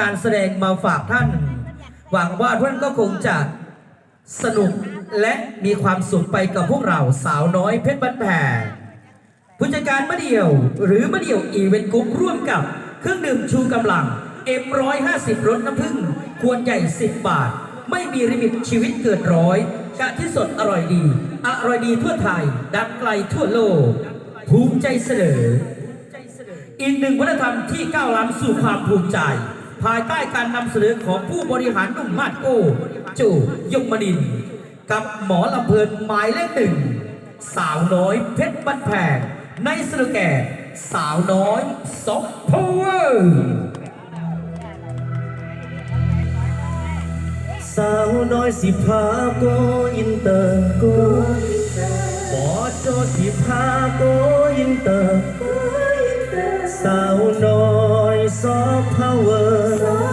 การแสดงมาฝากท่าน หวังว่าท่านก็คงจะสนุกและมีความสุขไปกับพวกเราสาวน้อยเพชรบันแผ่ผู้จัดการมะเดี่ยว หรือมะเดี่ยวอีเวนต์กรุ๊ปร่วมกับเครื่องดื่มชูกำลังเอ็มร้อยห้าสิบรถน้ำผึ้งควรใหญ่ 10 บาท ไม่มีริมิตชีวิตเกิดร้อยกะที่สดอร่อยดี อร่อยดีทั่วไทย ดังไกลทั่วโลก ภูมิใจเสนออีกหนึ่งวัฒนธรรมที่ก้าวล้ำสู่ความภูมิใจ ภายใต้การนำเสนอของผู้บริหารนุ่มมาดโก้จูยงมนิน กับหมอลำเพลินหมายเลขหนึ่ง สาวน้อยเพชรบันแพงในสโลแก่สาวน้อยซอกพาวเวอร์สาวน้อยสิพาโกอินเตอร์โกบอโจสิพาโกอินเตอร์สาวน้อย soft power.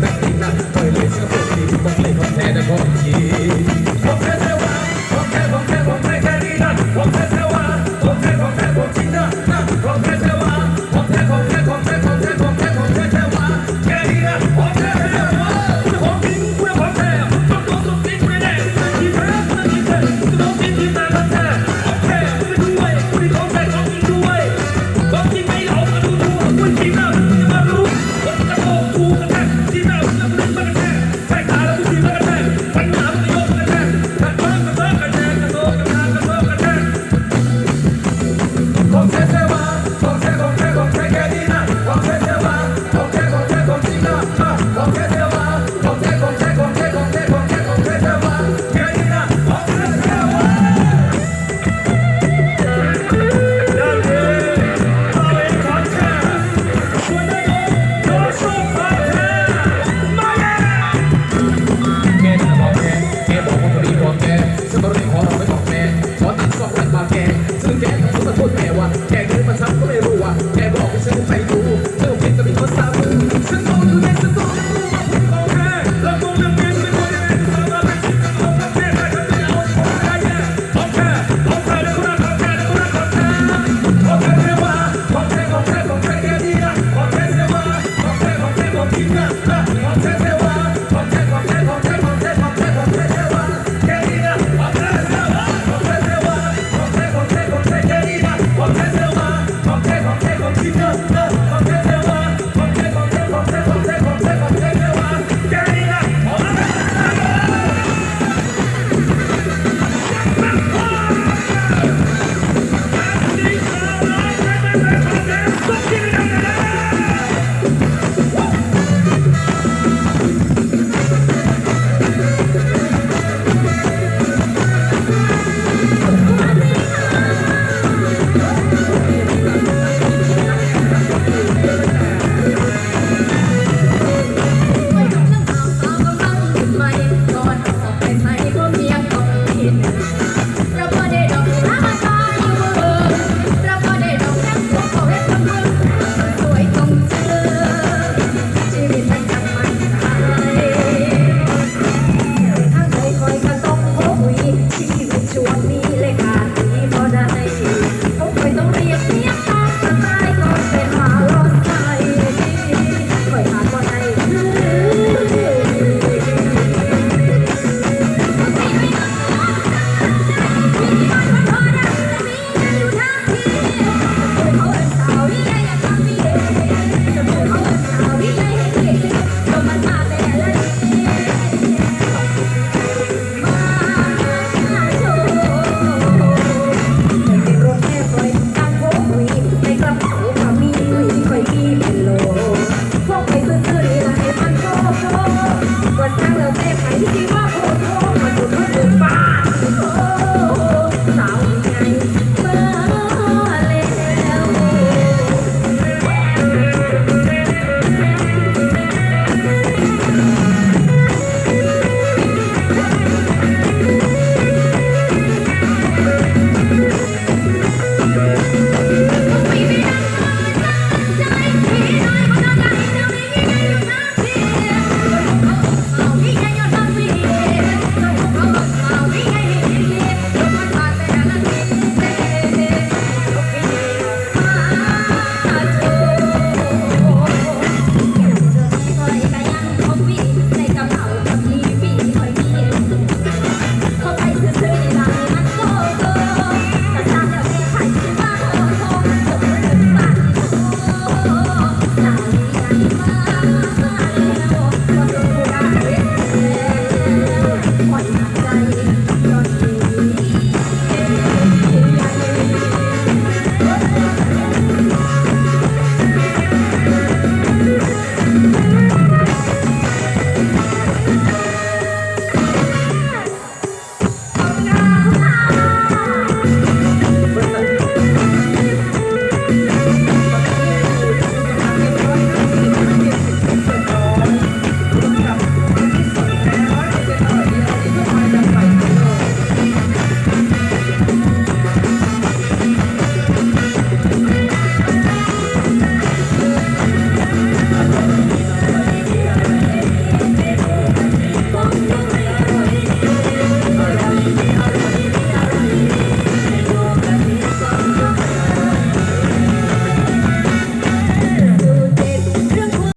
back in that toilet, Okay. você deu